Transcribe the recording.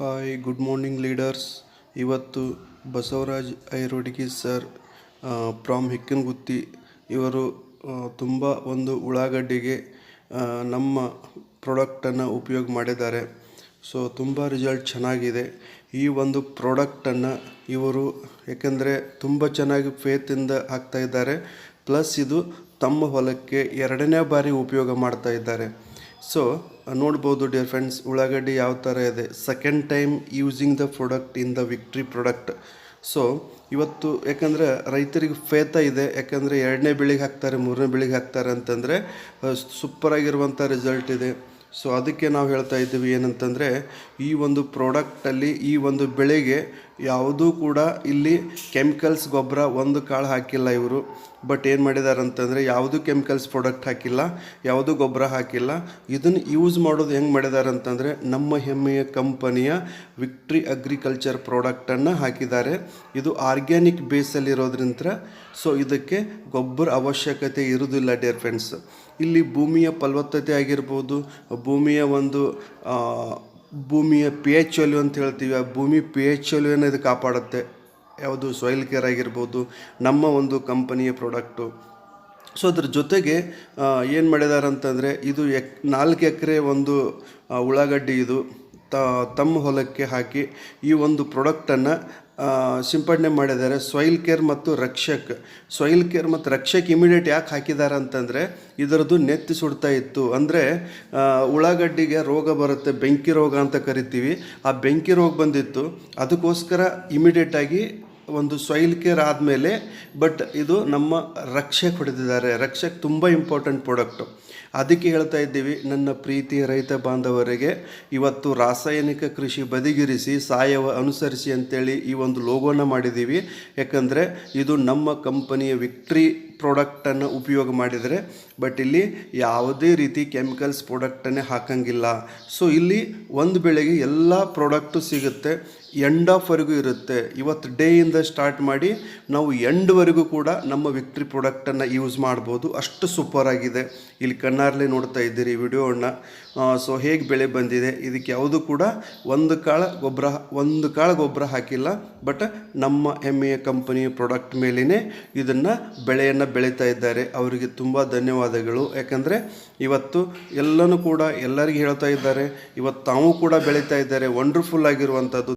Hi good morning leaders ಇವತ್ತು Basavaraj Airodigi sir from Hikkanagutti. ಇವರು ತುಂಬ ಒಂದು ಉಳ್ಳಾಗಡ್ಡಿಗೆ ನಮ್ಮ ಪ್ರಾಡಕ್ಟನ್ನು ಉಪಯೋಗ ಮಾಡಿದ್ದಾರೆ. ಸೊ ತುಂಬ ರಿಸಲ್ಟ್ ಚೆನ್ನಾಗಿದೆ. ಈ ಒಂದು ಪ್ರಾಡಕ್ಟನ್ನು ಇವರು, ಏಕೆಂದರೆ ತುಂಬ ಚೆನ್ನಾಗಿ ಫೇತಿಂದ ಹಾಕ್ತಾ ಇದ್ದಾರೆ. ಪ್ಲಸ್ ಇದು ತಮ್ಮ ಹೊಲಕ್ಕೆ ಎರಡನೇ ಬಾರಿ ಉಪಯೋಗ ಮಾಡ್ತಾ ಇದ್ದಾರೆ. ಸೊ ನೋಡ್ಬೋದು ಡಿಯರ್ ಫ್ರೆಂಡ್ಸ್ ಉಳ್ಳಾಗಡ್ಡಿ ಯಾವ ಥರ ಇದೆ? Second time using the product in the victory product so ಇವತ್ತು ಯಾಕಂದರೆ ರೈತರಿಗೆ ಫೇತ ಇದೆ, ಯಾಕಂದರೆ ಎರಡನೇ ಬೆಳಿಗ್ಗೆ ಹಾಕ್ತಾರೆ, ಮೂರನೇ ಬೆಳೆಗೆ ಹಾಕ್ತಾರೆ ಅಂತಂದರೆ ಸೂಪರಾಗಿರುವಂಥ ರಿಸಲ್ಟ್ ಇದೆ. ಸೊ ಅದಕ್ಕೆ ನಾವು ಹೇಳ್ತಾ ಇದ್ದೀವಿ ಏನಂತಂದರೆ, ಈ ಒಂದು ಪ್ರಾಡಕ್ಟಲ್ಲಿ ಈ ಒಂದು ಬೆಳೆಗೆ ಯಾವುದೂ ಕೂಡ ಇಲ್ಲಿ ಕೆಮಿಕಲ್ಸ್ ಗೊಬ್ಬರ ಒಂದು ಕಾಳು ಹಾಕಿಲ್ಲ ಇವರು. ಬಟ್ ಏನು ಮಾಡಿದ್ದಾರೆ ಅಂತಂದರೆ ಯಾವುದೂ ಕೆಮಿಕಲ್ಸ್ ಪ್ರಾಡಕ್ಟ್ ಹಾಕಿಲ್ಲ, ಯಾವುದೂ ಗೊಬ್ಬರ ಹಾಕಿಲ್ಲ, ಇದನ್ನು ಯೂಸ್ ಮಾಡೋದು ಹೆಂಗೆ ಮಾಡಿದ್ದಾರೆ ಅಂತಂದರೆ ನಮ್ಮ ಹೆಮ್ಮೆಯ ಕಂಪನಿಯ ವಿಕ್ಟ್ರಿ ಅಗ್ರಿಕಲ್ಚರ್ ಪ್ರಾಡಕ್ಟನ್ನು ಹಾಕಿದ್ದಾರೆ. ಇದು ಆರ್ಗ್ಯಾನಿಕ್ ಬೇಸಲ್ಲಿರೋದ್ರಿಂದ ಸೊ ಇದಕ್ಕೆ ಗೊಬ್ಬರ ಅವಶ್ಯಕತೆ ಇರುವುದಿಲ್ಲ ಡಿಯರ್ ಫ್ರೆಂಡ್ಸ್ ಇಲ್ಲಿ ಭೂಮಿಯ ಫಲವತ್ತತೆ ಆಗಿರ್ಬೋದು, ಭೂಮಿಯ ಒಂದು ಭೂಮಿಯ ಪಿ ಎಚ್ ವ್ಯಾಲ್ಯೂ ಅಂತ ಹೇಳ್ತೀವಿ, ಆ ಭೂಮಿ ಪಿ ಎಚ್ ವ್ಯಾಲ್ಯೂನ ಇದು ಕಾಪಾಡುತ್ತೆ. ಯಾವುದು ಸಾಯಿಲ್ ಕೇರ್ ಆಗಿರ್ಬೋದು, ನಮ್ಮ ಒಂದು ಕಂಪನಿಯ ಪ್ರಾಡಕ್ಟು ಸೊ ಅದ್ರ ಜೊತೆಗೆ ಏನು ಮಾಡಿದ್ದಾರೆ ಅಂತಂದರೆ ಇದು ಎಕ್ ನಾಲ್ಕು ಎಕರೆ ಒಂದು ಉಳ್ಳಾಗಡ್ಡಿ ಇದು. ತಮ್ಮ ಹೊಲಕ್ಕೆ ಹಾಕಿ ಈ ಒಂದು ಪ್ರಾಡಕ್ಟನ್ನು ಸಿಂಪಡಣೆ ಮಾಡಿದ್ದಾರೆ ಸಾಯಿಲ್ ಕೇರ್ ಮತ್ತು ರಕ್ಷಕ್ ಸಾಯಿಲ್ ಕೇರ್ ಮತ್ತು ರಕ್ಷಕ್ ಇಮಿಡಿಯೇಟ್ ಯಾಕೆ ಹಾಕಿದ್ದಾರೆ ಅಂತಂದರೆ ಇದರದ್ದು ನೆತ್ತಿ ಸುಡ್ತಾ ಇತ್ತು. ಅಂದರೆ ಉಳ್ಳಾಗಡ್ಡಿಗೆ ರೋಗ ಬರುತ್ತೆ, ಬೆಂಕಿ ರೋಗ ಅಂತ ಕರಿತೀವಿ. ಆ ಬೆಂಕಿ ರೋಗ ಬಂದಿತ್ತು. ಅದಕ್ಕೋಸ್ಕರ ಇಮಿಡಿಯೇಟಾಗಿ ಒಂದು ಸಾಯಿಲ್ ಕೇರ್ ಆದಮೇಲೆ, ಬಟ್ ಇದು ನಮ್ಮ ರಕ್ಷೆ ಹೊಡೆದಿದ್ದಾರೆ ರಕ್ಷೆಗೆ ತುಂಬ ಇಂಪಾರ್ಟೆಂಟ್ ಪ್ರಾಡಕ್ಟು. ಅದಕ್ಕೆ ಹೇಳ್ತಾ ಇದ್ದೀವಿ, ನನ್ನ ಪ್ರೀತಿಯ ರೈತ ಬಾಂಧವರಿಗೆ, ಇವತ್ತು ರಾಸಾಯನಿಕ ಕೃಷಿ ಬದಿಗಿರಿಸಿ, ಸಾಯವ ಅನುಸರಿಸಿ ಅಂತೇಳಿ ಈ ಒಂದು ಲೋಗೋನ ಮಾಡಿದ್ದೀವಿ. ಯಾಕಂದರೆ ಇದು ನಮ್ಮ ಕಂಪನಿಯ ವಿಕ್ಟ್ರಿ ಪ್ರಾಡಕ್ಟನ್ನು ಉಪಯೋಗ ಮಾಡಿದರೆ ಬಟ್ ಇಲ್ಲಿ ಯಾವುದೇ ರೀತಿ ಕೆಮಿಕಲ್ಸ್ ಪ್ರಾಡಕ್ಟನ್ನೇ ಹಾಕಂಗಿಲ್ಲ. ಸೊ ಇಲ್ಲಿ ಒಂದು ಬೆಳೆಗೆ ಎಲ್ಲ ಪ್ರಾಡಕ್ಟು ಸಿಗುತ್ತೆ ಎಂಡ್ ಆಫ್ವರೆಗೂ ಇರುತ್ತೆ. ಇವತ್ತು ಡೇಯಿಂದ ಸ್ಟಾರ್ಟ್ ಮಾಡಿ, ನಾವು ಎಂಡ್ವರೆಗೂ ಕೂಡ ನಮ್ಮ ವಿಕ್ಟ್ರಿ ಪ್ರಾಡಕ್ಟನ್ನು ಯೂಸ್ ಮಾಡ್ಬೋದು. ಅಷ್ಟು ಸೂಪರ್ ಆಗಿದೆ. ಇಲ್ಲಿ ಕಣ್ಣಾರಲ್ಲಿ ನೋಡ್ತಾ ಇದ್ದೀರಿ ವಿಡಿಯೋವನ್ನು ಸೊ ಹೇಗೆ ಬೆಳೆ ಬಂದಿದೆ? ಇದಕ್ಕೆ ಯಾವುದು ಕೂಡ ಒಂದು ಕಾಳ ಗೊಬ್ಬರ, ಒಂದು ಕಾಳ ಗೊಬ್ಬರ ಹಾಕಿಲ್ಲ ಬಟ್ ನಮ್ಮ ಹೆಮ್ಮೆಯ ಕಂಪನಿಯ ಪ್ರಾಡಕ್ಟ್ ಮೇಲೇ ಇದನ್ನು ಬೆಳೆಯನ್ನು ಬೆಳೀತಾ ಇದ್ದಾರೆ. ಅವರಿಗೆ ತುಂಬ ಧನ್ಯವಾದಗಳು. ಯಾಕಂದರೆ ಇವತ್ತು ಎಲ್ಲನೂ ಕೂಡ ಎಲ್ಲರಿಗೂ ಹೇಳ್ತಾ ಇದ್ದಾರೆ. ಇವತ್ತು ತಾವು ಕೂಡ ಬೆಳೀತಾ ಇದ್ದಾರೆ. ವಂಡರ್ಫುಲ್ ಆಗಿರುವಂಥದ್ದು